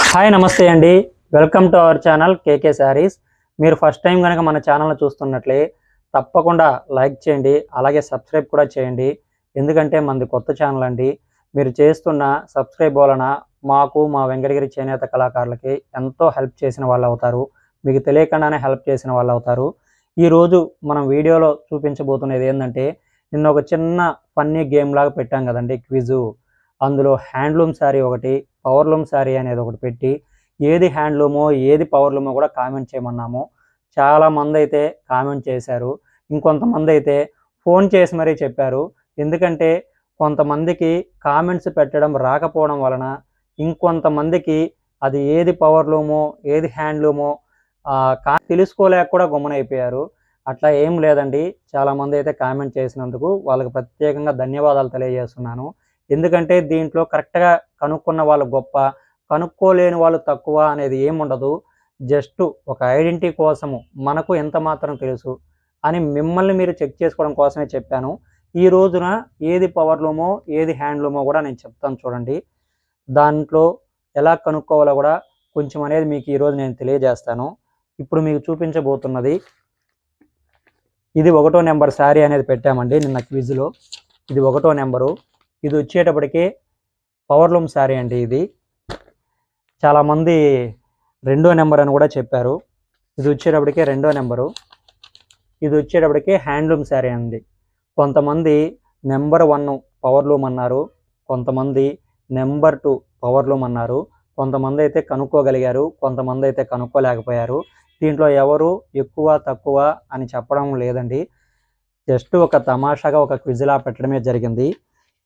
Hi నమస్తే అండి. Welcome to our channel KK sarees. మీరు ఫస్ట్ టైం కనుక మన ఛానల్ని చూస్తున్నట్లే తప్పకుండా లైక్ చేయండి అలాగే సబ్స్క్రైబ్ కూడా చేయండి. ఎందుకంటే మనది కొత్త ఛానల్ అండి. మీరు చేస్తున్న సబ్స్క్రైబ్ వలన మాకు మా వెంకటగిరి చేనేత కళాకారులకి ఎంతో హెల్ప్ చేసిన వాళ్ళు అవుతారు. మీకు తెలియకుండానే హెల్ప్ చేసిన వాళ్ళు అవుతారు. ఈరోజు మనం వీడియోలో చూపించబోతున్నది ఏంటంటే నిన్న ఒక చిన్న ఫన్నీ గేమ్ లాగా పెట్టాం కదండి క్విజు. అందులో హ్యాండ్లూమ్ శారీ ఒకటి పవర్లూమ్ శారీ అనేది ఒకటి పెట్టి ఏది హ్యాండ్లూమో ఏది పవర్లూమో కూడా కామెంట్ చేయమన్నాము. చాలా మంది అయితే కామెంట్ చేశారు. ఇంకొంతమంది అయితే ఫోన్ చేసి మరీ చెప్పారు. ఎందుకంటే కొంతమందికి కామెంట్స్ పెట్టడం రాకపోవడం వలన ఇంకొంతమందికి అది ఏది పవర్లూమో ఏది హ్యాండ్లూమో కా తెలుసుకోలేక కూడా గుమ్మనైపోయారు. అట్లా ఏం లేదండి. చాలామంది అయితే కామెంట్ చేసినందుకు వాళ్ళకి ప్రత్యేకంగా ధన్యవాదాలు తెలియజేస్తున్నాను. ఎందుకంటే దీంట్లో కరెక్ట్గా కనుక్కున్న వాళ్ళు గొప్ప కనుక్కోలేని వాళ్ళు తక్కువ అనేది ఏముండదు. జస్ట్ ఒక ఐడెంటిటీ కోసము మనకు ఎంత మాత్రం తెలుసు అని మిమ్మల్ని మీరు చెక్ చేసుకోవడం కోసమే చెప్పాను. ఈ రోజున ఏది పవర్లూమో ఏది హ్యాండ్లూమో కూడా నేను చెప్తాను చూడండి. దాంట్లో ఎలా కనుక్కోవాలో కూడా కొంచెం అనేది మీకు ఈరోజు నేను తెలియజేస్తాను. ఇప్పుడు మీకు చూపించబోతున్నది ఇది ఒకటో నెంబర్ శారీ అనేది పెట్టామండి నిన్న క్విజ్లో. ఇది ఒకటో నెంబరు. ఇది వచ్చేటప్పటికి పవర్లూమ్ శారీ అండి ఇది. చాలామంది రెండో నెంబర్ అని కూడా చెప్పారు. ఇది వచ్చేటప్పటికే రెండో నెంబరు ఇది వచ్చేటప్పటికే హ్యాండ్లూమ్ శారీ అండి. కొంతమంది నెంబర్ వన్ పవర్లూమ్ అన్నారు. కొంతమంది నెంబర్ టూ పవర్లూమ్ అన్నారు. కొంతమంది అయితే కనుక్కోగలిగారు. కొంతమంది అయితే కనుక్కోలేకపోయారు. దీంట్లో ఎవరు ఎక్కువ తక్కువ అని చెప్పడం లేదండి. జస్ట్ ఒక తమాషాగా ఒక క్విజ్లా పెట్టడమే జరిగింది.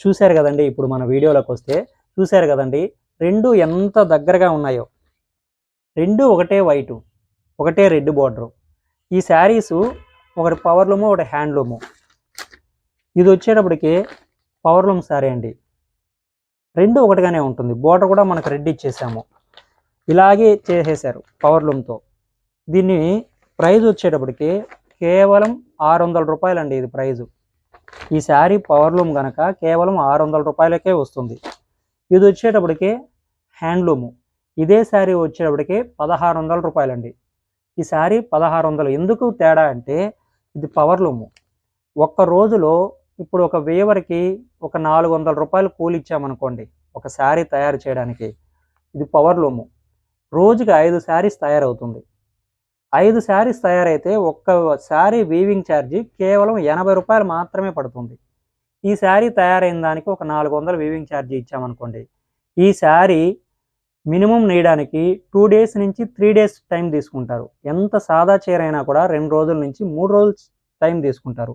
చూశారు కదండి ఇప్పుడు మన వీడియోలోకి వస్తే చూశారు కదండి రెండు ఎంత దగ్గరగా ఉన్నాయో. రెండు ఒకటే వైటు ఒకటే రెడ్ బార్డరు. ఈ శారీసు ఒకటి పవర్లూము ఒకటి హ్యాండ్లూము ఇది వచ్చేటప్పటికి పవర్లూమ్ శారీ అండి. రెండు ఒకటిగానే ఉంటుంది. బోర్డర్ కూడా మనకు రెడ్ ఇచ్చేసాము. ఇలాగే చేసేసారు పవర్లూమ్తో దీన్ని ప్రైజ్ వచ్చేటప్పటికి కేవలం ఆరు వందల రూపాయలండి ఇది ప్రైజు. ఈ శారీ పవర్లూమ్ కనుక కేవలం ఆరు వందల రూపాయలకే వస్తుంది. ఇది వచ్చేటప్పటికి హ్యాండ్లూము. ఇదే శారీ వచ్చేటప్పటికి పదహారు వందల రూపాయలండి. ఈ శారీ పదహారు వందలు ఎందుకు తేడా అంటే ఇది పవర్లూము. ఒక్క రోజులో ఇప్పుడు ఒక వేవర్కి ఒక నాలుగు వందల రూపాయలు కూలి ఇచ్చామనుకోండి ఒక శారీ తయారు చేయడానికి. ఇది పవర్లూము. రోజుకి ఐదు శారీస్ తయారవుతుంది. ఐదు శారీస్ తయారైతే ఒక్క శారీ వీవింగ్ ఛార్జీ కేవలం ఎనభై రూపాయలు మాత్రమే పడుతుంది. ఈ శారీ తయారైన దానికి ఒక నాలుగు వందలు వీవింగ్ ఛార్జీ ఇచ్చామనుకోండి. ఈ శారీ మినిమం నేయడానికి టూ డేస్ నుంచి త్రీ డేస్ టైం తీసుకుంటారు. ఎంత సాదా చీర అయినా కూడా రెండు రోజుల నుంచి మూడు రోజులు టైం తీసుకుంటారు.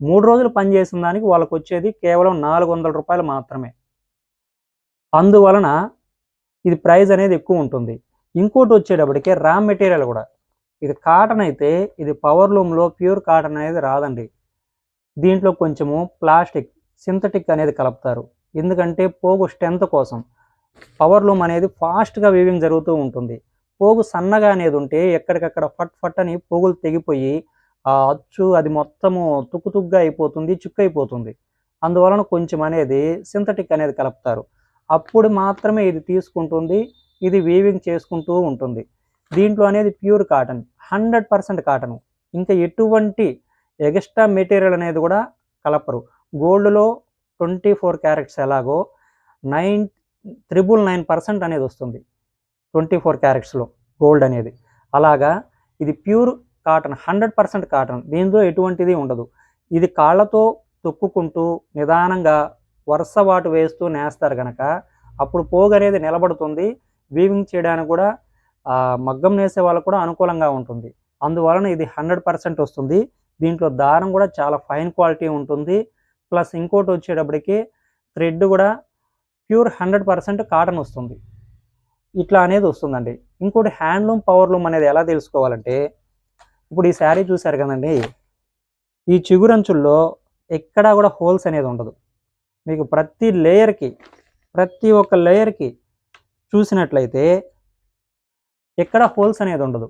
మూడు రోజులు పని చేసిన దానికి వాళ్ళకు వచ్చేది కేవలం నాలుగు వందల రూపాయలు మాత్రమే. అందువలన ఇది ప్రైస్ అనేది ఎక్కువ ఉంటుంది. ఇంకోటి వచ్చేటప్పటికే రా మెటీరియల్ కూడా. ఇది కాటన్ అయితే ఇది పవర్ లూమ్లో ప్యూర్ కాటన్ అనేది రాదండి. దీంట్లో కొంచెము ప్లాస్టిక్ సింథటిక్ అనేది కలుపుతారు. ఎందుకంటే పోగు స్ట్రెంత్ కోసం పవర్ లూమ్ అనేది ఫాస్ట్గా వీవింగ్ జరుగుతూ ఉంటుంది. పోగు సన్నగా అనేది ఉంటే ఎక్కడికక్కడ ఫట్ ఫట్ అని పోగులు తెగిపోయి ఆ అచ్చు అది మొత్తము తుక్కు తుగ్గా అయిపోతుంది చుక్క అయిపోతుంది. అందువలన కొంచెం అనేది సింథటిక్ అనేది కలుపుతారు. అప్పుడు మాత్రమే ఇది తీసుకుంటుంది ఇది వీవింగ్ చేసుకుంటూ ఉంటుంది. దీంట్లో అనేది pure cotton hundred percent cotton. ఇంకా ఎటువంటి ఎక్స్ట్రా మెటీరియల్ అనేది కూడా కలపరు. గోల్డ్లో ట్వంటీ ఫోర్ క్యారెట్స్ ఎలాగో నైన్ త్రిబుల్ నైన్ పర్సెంట్ అనేది వస్తుంది. ట్వంటీ ఫోర్ క్యారెట్స్లో గోల్డ్ అనేది. అలాగా ఇది pure cotton hundred percent cotton. దీంతో ఎటువంటిది ఉండదు. ఇది కాళ్ళతో తొక్కుకుంటూ నిదానంగా వరుస వాటు వేస్తూ నేస్తారు కనుక అప్పుడు పోగు అనేది నిలబడుతుంది. వీవింగ్ చేయడానికి కూడా మగ్గం నేసే వాళ్ళకు కూడా అనుకూలంగా ఉంటుంది. అందువలన ఇది హండ్రెడ్ పర్సెంట్ వస్తుంది. దీంట్లో దారం కూడా చాలా ఫైన్ క్వాలిటీ ఉంటుంది. ప్లస్ ఇంకోటి వచ్చేటప్పటికి థ్రెడ్ కూడా ప్యూర్ హండ్రెడ్ పర్సెంట్ కాటన్ వస్తుంది. ఇట్లా అనేది వస్తుందండి. ఇంకోటి హ్యాండ్లూమ్ పవర్లూమ్ అనేది ఎలా తెలుసుకోవాలంటే ఇప్పుడు ఈ శారీ చూశారు కదండి. ఈ చిగురంచుల్లో ఎక్కడా కూడా హోల్స్ అనేది ఉండదు. మీకు ప్రతి లేయర్కి ప్రతి ఒక్క లేయర్కి చూసినట్లయితే ఎక్కడ హోల్స్ అనేది ఉండదు.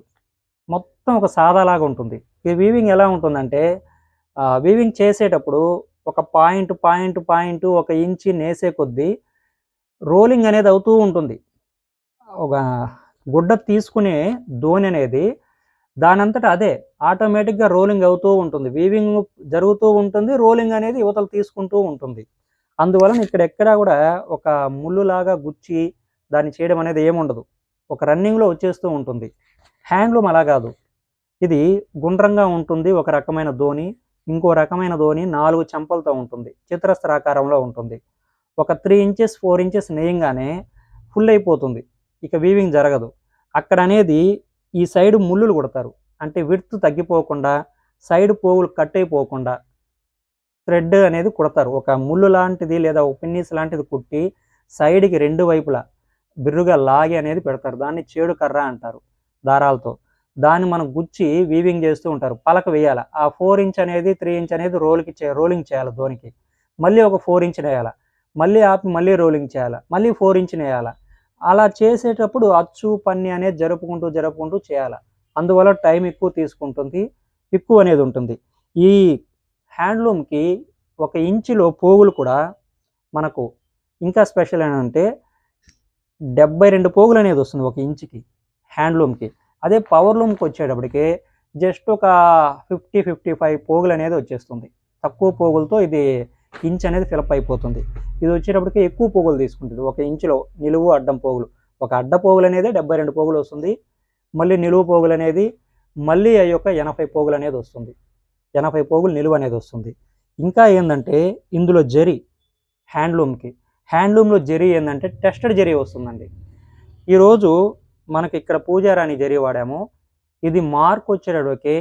మొత్తం ఒక సాదాలాగా ఉంటుంది. ఈ వీవింగ్ ఎలా ఉంటుందంటే వీవింగ్ చేసేటప్పుడు ఒక పాయింట్ పాయింట్ పాయింట్ ఒక ఇంచి నేసే కొద్దీ రోలింగ్ అనేది అవుతూ ఉంటుంది. ఒక గుడ్డ తీసుకునే ధోని అనేది దానంతట అదే ఆటోమేటిక్గా రోలింగ్ అవుతూ ఉంటుంది. వీవింగ్ జరుగుతూ ఉంటుంది రోలింగ్ అనేది యువతలు తీసుకుంటూ ఉంటుంది. అందువలన ఇక్కడ ఎక్కడా కూడా ఒక ముళ్ళులాగా గుచ్చి దాన్ని చేయడం అనేది ఏముండదు. ఒక రన్నింగ్లో వచ్చేస్తూ ఉంటుంది. హ్యాండ్లూమ్ అలా కాదు. ఇది గుండ్రంగా ఉంటుంది ఒక రకమైన ధోని ఇంకో రకమైన ధోని నాలుగు చెంపలతో ఉంటుంది చిత్రస్త్రాకారంలో ఉంటుంది. ఒక త్రీ ఇంచెస్ ఫోర్ ఇంచెస్ నేయంగానే ఫుల్ అయిపోతుంది. ఇక వీవింగ్ జరగదు. అక్కడ అనేది ఈ సైడ్ ముళ్ళులు కొడతారు. అంటే విడ్త్ తగ్గిపోకుండా సైడ్ పోగులు కట్ అయిపోకుండా థ్రెడ్ అనేది కుడతారు. ఒక ముళ్ళు లాంటిది లేదా ఒక పిన్నీస్ లాంటిది కుట్టి సైడ్కి రెండు వైపులా బిర్రుగా లాగి అనేది పెడతారు. దాన్ని చేడు కర్ర అంటారు దారాలతో. దాన్ని మనం గుచ్చి వీవింగ్ చేస్తూ ఉంటారు. పలక వేయాలి. ఆ ఫోర్ ఇంచ్ అనేది త్రీ ఇంచ్ అనేది రోల్కి చే రోలింగ్ చేయాలి ధోనికి. మళ్ళీ ఒక ఫోర్ ఇంచ్ వేయాలి మళ్ళీ ఆపి మళ్ళీ రోలింగ్ చేయాలి. మళ్ళీ ఫోర్ ఇంచ్ వేయాలి అలా చేసేటప్పుడు అచ్చు పన్ని అనేది జరుపుకుంటూ జరుపుకుంటూ చేయాలి. అందువల్ల టైం ఎక్కువ తీసుకుంటుంది ఎక్కువ అనేది ఉంటుంది. ఈ హ్యాండ్లూమ్కి ఒక ఇంచులో పోగులు కూడా మనకు ఇంకా స్పెషల్ ఏంటంటే డెబ్బై రెండు పోగులు అనేది వస్తుంది ఒక ఇంచుకి హ్యాండ్లూమ్కి అదే పవర్ లూమ్కి వచ్చేటప్పటికి జస్ట్ ఒక ఫిఫ్టీ ఫిఫ్టీ ఫైవ్ పోగులు అనేది వచ్చేస్తుంది. తక్కువ పోగులతో ఇది ఇంచ్ అనేది ఫిలప్ అయిపోతుంది. ఇది వచ్చేటప్పటికి ఎక్కువ పోగులు తీసుకుంటుంది. ఒక ఇంచులో నిలువు అడ్డం పోగులు. ఒక అడ్డ పోగులు అనేది డెబ్బై రెండు పోగులు వస్తుంది. మళ్ళీ నిలువు పోగులు అనేది మళ్ళీ ఆ యొక్క ఎనభై పోగులు అనేది వస్తుంది. ఎనభై పోగులు నిలువ అనేది వస్తుంది. ఇంకా ఏంటంటే ఇందులో జరి హ్యాండ్లూమ్కి హ్యాండ్లూమ్లో జరీ ఏంటంటే టెస్టెడ్ జరీ వస్తుందండి. ఈరోజు మనకి ఇక్కడ పూజారాణి జరీ వాడాము. ఇది మార్క్ వచ్చేటప్పటికి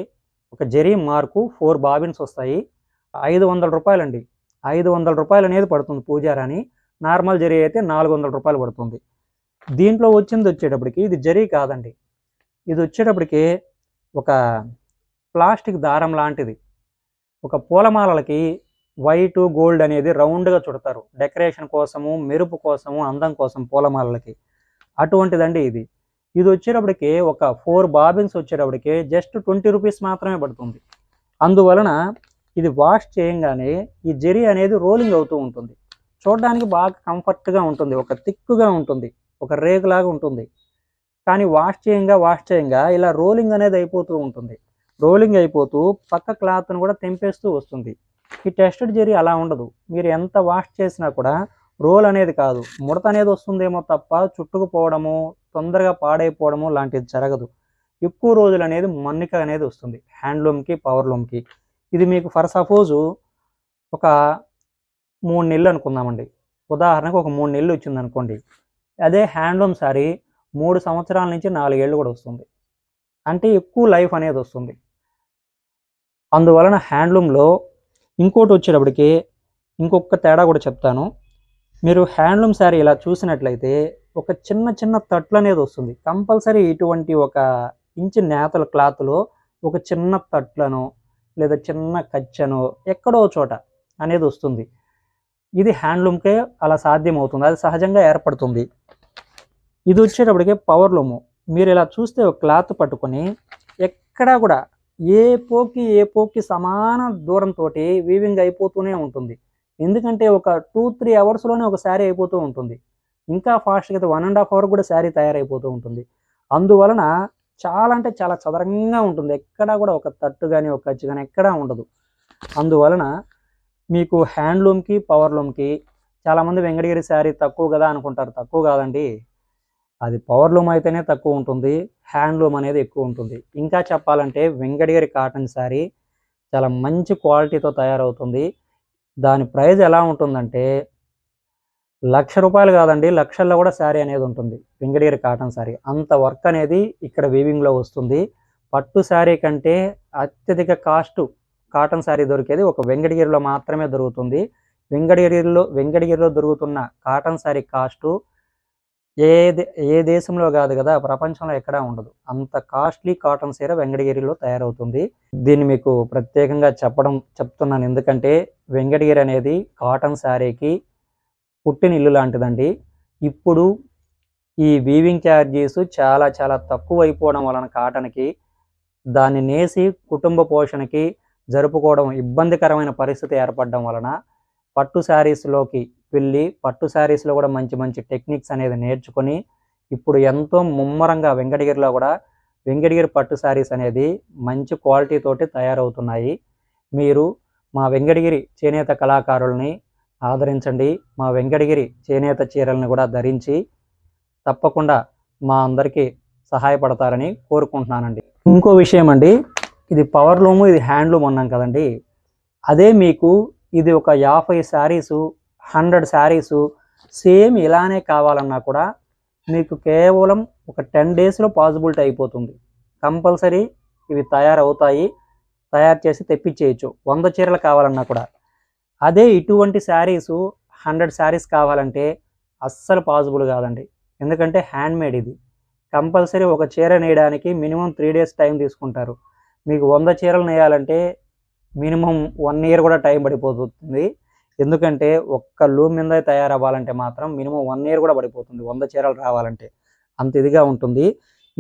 ఒక జరీ మార్కు ఫోర్ బాబిన్స్ వస్తాయి. ఐదు వందల రూపాయలండి. ఐదు వందల రూపాయలు అనేది పడుతుంది పూజారాణి. నార్మల్ జరీ అయితే నాలుగు వందల రూపాయలు పడుతుంది. దీంట్లో వచ్చింది వచ్చేటప్పటికి ఇది జరీ కాదండి. ఇది వచ్చేటప్పటికి ఒక ప్లాస్టిక్ దారం లాంటిది. ఒక పూలమాలలకి వైట్ గోల్డ్ అనేది రౌండ్గా చుడతారు. డెకరేషన్ కోసము మెరుపు కోసము అందం కోసం పూలమాలలకి. అటువంటిదండి ఇది. ఇది వచ్చేటప్పటికి ఒక ఫోర్ బాబిన్స్ వచ్చేటప్పటికి జస్ట్ ట్వంటీ రూపీస్ మాత్రమే పడుతుంది. అందువలన ఇది వాష్ చేయంగానే ఈ జెరీ అనేది రోలింగ్ అవుతూ ఉంటుంది. చూడడానికి బాగా కంఫర్ట్గా ఉంటుంది. ఒక థిక్గా ఉంటుంది. ఒక రేగులాగా ఉంటుంది. కానీ వాష్ చేయంగా వాష్ చేయంగా ఇలా రోలింగ్ అనేది అయిపోతూ ఉంటుంది. రోలింగ్ అయిపోతూ పక్క క్లాత్ను కూడా తెంపేస్తూ వస్తుంది. ఈ టెస్టెడ్ జెరీ అలా ఉండదు. మీరు ఎంత వాష్ చేసినా కూడా రోల్ అనేది కాదు. ముడత అనేది వస్తుందేమో తప్ప చుట్టుకుపోవడము తొందరగా పాడైపోవడము లాంటిది జరగదు. ఎక్కువ రోజులు అనేది మన్నిక అనేది వస్తుంది. హ్యాండ్లూమ్కి పవర్లూమ్కి ఇది మీకు ఫర్ సపోజు ఒక మూడు నెలలు అనుకుందామండి. ఉదాహరణకు ఒక మూడు నెలలు వచ్చింది అనుకోండి. అదే హ్యాండ్లూమ్ సారీ మూడు సంవత్సరాల నుంచి నాలుగేళ్ళు కూడా వస్తుంది. అంటే ఎక్కువ లైఫ్ అనేది వస్తుంది. అందువలన హ్యాండ్లూమ్లో ఇంకోటి వచ్చేటప్పటికి ఇంకొక తేడా కూడా చెప్తాను. మీరు హ్యాండ్లూమ్ శారీ ఇలా చూసినట్లయితే ఒక చిన్న చిన్న తట్లు అనేది వస్తుంది. కంపల్సరీ ఇటువంటి ఒక ఇంచు నేతల క్లాత్లో ఒక చిన్న తట్లను లేదా చిన్న కచ్చను ఎక్కడో చోట అనేది వస్తుంది. ఇది హ్యాండ్లూమ్కే అలా సాధ్యం అవుతుంది అది సహజంగా ఏర్పడుతుంది. ఇది వచ్చేటప్పటికే పవర్లూము మీరు ఇలా చూస్తే ఒక క్లాత్ పట్టుకొని ఎక్కడా కూడా ఏ పోకి ఏ పోకి సమాన దూరంతో వీవింగ్ అయిపోతూనే ఉంటుంది. ఎందుకంటే ఒక టూ త్రీ అవర్స్లోనే ఒక శారీ అయిపోతూ ఉంటుంది. ఇంకా ఫాస్ట్గా అయితే వన్ అండ్ హాఫ్ అవర్ కూడా శారీ తయారైపోతూ ఉంటుంది. అందువలన చాలా అంటే చాలా చదరంగా ఉంటుంది. ఎక్కడా కూడా ఒక తట్టు కానీ ఒక ఖర్చు కానీ ఎక్కడా ఉండదు. అందువలన మీకు హ్యాండ్లూమ్కి పవర్లూమ్కి చాలామంది వెంకటగిరి శారీ తక్కువ కదా అనుకుంటారు. తక్కువ కాదండి. అది పవర్లూమ్ అయితేనే తక్కువ ఉంటుంది హ్యాండ్లూమ్ అనేది ఎక్కువ ఉంటుంది. ఇంకా చెప్పాలంటే వెంకటగిరి కాటన్ శారీ చాలా మంచి క్వాలిటీతో తయారవుతుంది. దాని ప్రైస్ ఎలా ఉంటుందంటే లక్ష రూపాయలు కాదండి లక్షల్లో కూడా శారీ అనేది ఉంటుంది వెంకటగిరి కాటన్ శారీ అంత వర్క్ అనేది ఇక్కడ వీవింగ్లో వస్తుంది. పట్టు శారీ కంటే అత్యధిక కాస్ట్ కాటన్ శారీ దొరికేది ఒక వెంకటగిరిలో మాత్రమే దొరుకుతుంది. వెంకటగిరిలో వెంకటగిరిలో దొరుకుతున్న కాటన్ శారీ కాస్టు ఏ దే- ఏ దేశంలో కాదు కదా ప్రపంచంలో ఎక్కడా ఉండదు. అంత కాస్ట్లీ కాటన్ సీర వెంకటగిరిలో తయారవుతుంది. దీన్ని మీకు ప్రత్యేకంగా చెప్పడం చెప్తున్నాను. ఎందుకంటే వెంకటగిరి అనేది కాటన్ శారీకి పుట్టిన ఇల్లు లాంటిదండి. ఇప్పుడు ఈ వీవింగ్ ఛార్జీస్ చాలా చాలా తక్కువ అయిపోవడం వలన కాటన్కి దాన్ని నేసి కుటుంబ పోషణకి జరుపుకోవడం ఇబ్బందికరమైన పరిస్థితి ఏర్పడడం వలన పట్టు శారీస్లోకి వెళ్ళి పట్టు శారీస్లో కూడా మంచి మంచి టెక్నిక్స్ అనేది నేర్చుకొని ఇప్పుడు ఎంతో ముమ్మరంగా వెంకటగిరిలో కూడా వెంకటగిరి పట్టు శారీస్ అనేది మంచి క్వాలిటీ తోటి తయారవుతున్నాయి. మీరు మా వెంకటగిరి చేనేత కళాకారుల్ని ఆదరించండి. మా వెంకటగిరి చేనేత చీరలను కూడా ధరించి తప్పకుండా మా అందరికీ సహాయపడతారని కోరుకుంటున్నానండి. ఇంకో విషయం అండి ఇది పవర్ లూము ఇది హ్యాండ్లూమ్ అన్నాం కదండి. అదే మీకు ఇది ఒక యాభై శారీసు హండ్రెడ్ శారీసు సేమ్ ఇలానే కావాలన్నా కూడా మీకు కేవలం ఒక టెన్ డేస్లో పాసిబిలిటీ అయిపోతుంది. కంపల్సరీ ఇవి తయారవుతాయి. తయారు చేసి తెప్పించేయచ్చు. వంద చీరలు కావాలన్నా కూడా. అదే ఇటువంటి శారీసు హండ్రెడ్ శారీస్ కావాలంటే అస్సలు పాసిబుల్ కాదండి. ఎందుకంటే హ్యాండ్ మేడ్ ఇది. కంపల్సరీ ఒక చీర నేయడానికి మినిమం త్రీ డేస్ టైం తీసుకుంటారు. మీకు వంద చీరలు నేయాలంటే మినిమం వన్ ఇయర్ కూడా టైం పడిపోతుంది. ఎందుకంటే ఒక్క లూమ్ మీద తయారవ్వాలంటే మాత్రం మినిమం వన్ ఇయర్ కూడా పడిపోతుంది. వంద చీరలు రావాలంటే అంత ఇదిగా ఉంటుంది.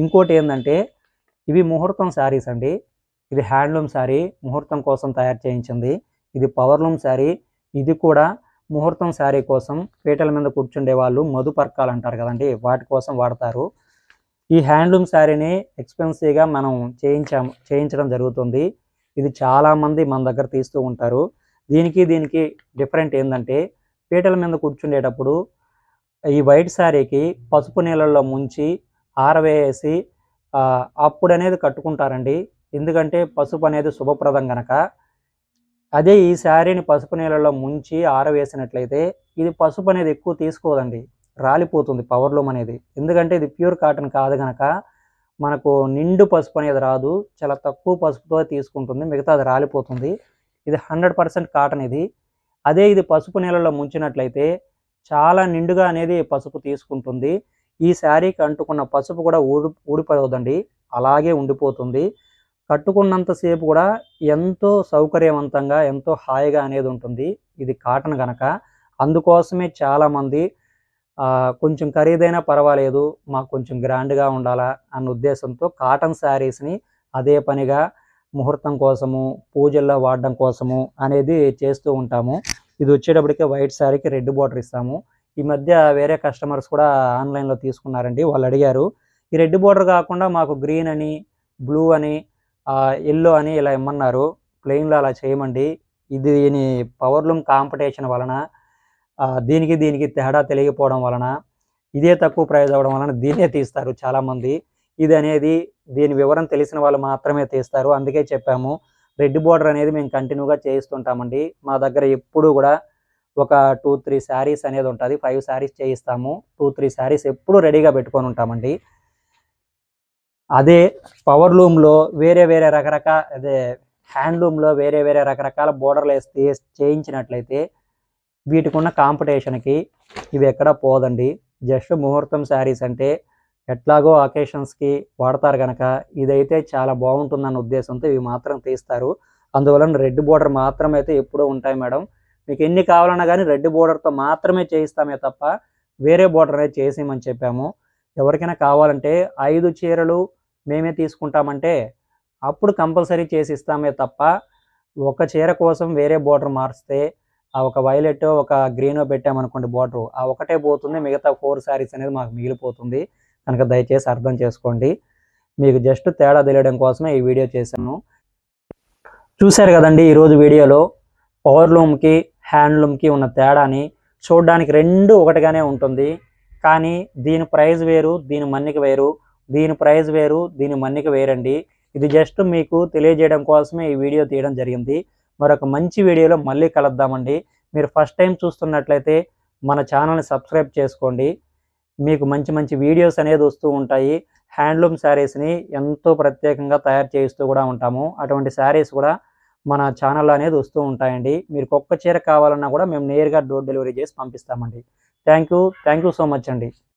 ఇంకోటి ఏంటంటే ఇవి ముహూర్తం శారీస్ అండి. ఇది హ్యాండ్లూమ్ శారీ ముహూర్తం కోసం తయారు చేయించింది. ఇది పవర్లూమ్ శారీ. ఇది కూడా ముహూర్తం శారీ కోసం పీటల మీద కూర్చుండే వాళ్ళు మధు పర్కాలు అంటారు కదండి వాటి కోసం వాడతారు. ఈ హ్యాండ్లూమ్ శారీని ఎక్స్పెన్సివ్గా మనం చేయించాము చేయించడం జరుగుతుంది. ఇది చాలామంది మన దగ్గర తీస్తూ ఉంటారు. దీనికి దీనికి డిఫరెంట్ ఏంటంటే పీటల మీద కూర్చుండేటప్పుడు ఈ వైట్ శారీకి పసుపు నీళ్ళల్లో ముంచి ఆరవేసి అప్పుడు అనేది కట్టుకుంటారండి. ఎందుకంటే పసుపు అనేది శుభప్రదం గనక. అదే ఈ శారీని పసుపు నీళ్ళలో ముంచి ఆరవేసినట్లయితే ఇది పసుపు అనేది ఎక్కువ తీసుకోదండి. రాలిపోతుంది పవర్ లూమ్ అనేది. ఎందుకంటే ఇది ప్యూర్ కాటన్ కాదు గనక మనకు నిండు పసుపు అనేది రాదు. చాలా తక్కువ పసుపుతో తీసుకుంటుంది. మిగతా అది రాలిపోతుంది. ఇది హండ్రెడ్ పర్సెంట్ కాటన్ ఇది. అదే ఇది పసుపు నీళ్ళలో ముంచినట్లయితే చాలా నిండుగా అనేది పసుపు తీసుకుంటుంది. ఈ శారీకి అంటుకున్న పసుపు కూడా ఊడి ఊడిపోదండి. అలాగే ఉండిపోతుంది. కట్టుకున్నంతసేపు కూడా ఎంతో సౌకర్యవంతంగా ఎంతో హాయిగా అనేది ఉంటుంది. ఇది కాటన్ కనుక అందుకోసమే చాలామంది కొంచెం ఖరీదైనా పర్వాలేదు మాకు కొంచెం గ్రాండ్గా ఉండాలా అన్న ఉద్దేశంతో కాటన్ శారీస్ని అదే పనిగా ముహూర్తం కోసము పూజల్లో వాడడం కోసము అనేది చేస్తూ ఉంటాము. ఇది వచ్చేటప్పటికే వైట్ శారీకి రెడ్ బార్డర్ ఇస్తాము. ఈ మధ్య వేరే కస్టమర్స్ కూడా ఆన్లైన్లో తీసుకున్నారండి. వాళ్ళు అడిగారు ఈ రెడ్ బార్డర్ కాకుండా మాకు గ్రీన్ అని బ్లూ అని ఎల్లో అని ఇలా ఇమ్మన్నారు. ప్లెయిన్లో అలా చేయమండి. ఇది దీని పవర్లూమ్ కాంపిటీషన్ వలన దీనికి దీనికి తేడా తెలియకపోవడం వలన ఇదే తక్కువ ప్రైజ్ అవ్వడం వలన దీన్నే తీస్తారు చాలామంది. ఇది అనేది దీని వివరం తెలిసిన వాళ్ళు మాత్రమే తీస్తారు. అందుకే చెప్పాము రెడ్ బోర్డర్ అనేది మేము కంటిన్యూగా చేయిస్తుంటామండి. మా దగ్గర ఎప్పుడు కూడా ఒక టూ త్రీ శారీస్ అనేది ఉంటుంది. ఫైవ్ శారీస్ చేయిస్తాము. టూ త్రీ శారీస్ ఎప్పుడు రెడీగా పెట్టుకొని ఉంటామండి. అదే పవర్ లూమ్లో వేరే వేరే రకరకాల అదే హ్యాండ్లూమ్లో వేరే వేరే రకరకాల బోర్డర్లు వేసి చేయించినట్లయితే వీటికి ఉన్న కాంపిటీషన్కి ఇవి ఎక్కడ పోదండి. జస్ట్ ముహూర్తం శారీస్ అంటే ఎట్లాగో అకేషన్స్కి వాడతారు కనుక ఇదైతే చాలా బాగుంటుందన్న ఉద్దేశంతో ఇవి మాత్రం తీస్తారు. అందువలన రెడ్ బోర్డర్ మాత్రమే అయితే ఎప్పుడూ ఉంటాయి మేడం. మీకు ఎన్ని కావాలన్నా కానీ రెడ్ బోర్డర్తో మాత్రమే చేయిస్తామే తప్ప వేరే బోర్డర్ అనేది చేసేయమని చెప్పాము. ఎవరికైనా కావాలంటే ఐదు చీరలు మేమే తీసుకుంటామంటే అప్పుడు కంపల్సరీ చేసి ఇస్తామే తప్ప ఒక చీర కోసం వేరే బోర్డర్ మారిస్తే ఆ ఒక వైలెట్ ఒక గ్రీన్ పెట్టామనుకోండి బోర్డర్ ఆ ఒకటే పోతుంది. మిగతా ఫోర్ శారీస్ అనేది మాకు మిగిలిపోతుంది. కనుక దయచేసి అర్థం చేసుకోండి. మీకు జస్ట్ తేడా తెలియడం కోసమే ఈ వీడియో చేశాను. చూశారు కదండి ఈరోజు వీడియోలో పవర్లూమ్కి హ్యాండ్లూమ్కి ఉన్న తేడాని చూడడానికి రెండు ఒకటిగానే ఉంటుంది. కానీ దీని ప్రైజ్ వేరు దీని మన్నిక వేరు దీని ప్రైజ్ వేరు దీని మన్నిక వేరండి. ఇది జస్ట్ మీకు తెలియజేయడం కోసమే ఈ వీడియో తీయడం జరిగింది. మరొక మంచి వీడియోలో మళ్ళీ కలుద్దామండి. మీరు ఫస్ట్ టైం చూస్తున్నట్లయితే మన ఛానల్ని సబ్స్క్రైబ్ చేసుకోండి. మీకు మంచి మంచి వీడియోస్ అనేది వస్తూ ఉంటాయి. హ్యాండ్లూమ్ శారీస్ని ఎంతో ప్రత్యేకంగా తయారు చేయిస్తూ కూడా ఉంటాము. అటువంటి శారీస్ కూడా మన ఛానల్ అనేది వస్తూ ఉంటాయండి. మీరు ఒక్క చీర కావాలన్నా కూడా మేము నేరుగా డోర్ డెలివరీ చేసి పంపిస్తామండి. Thank you. Thank you so much అండి.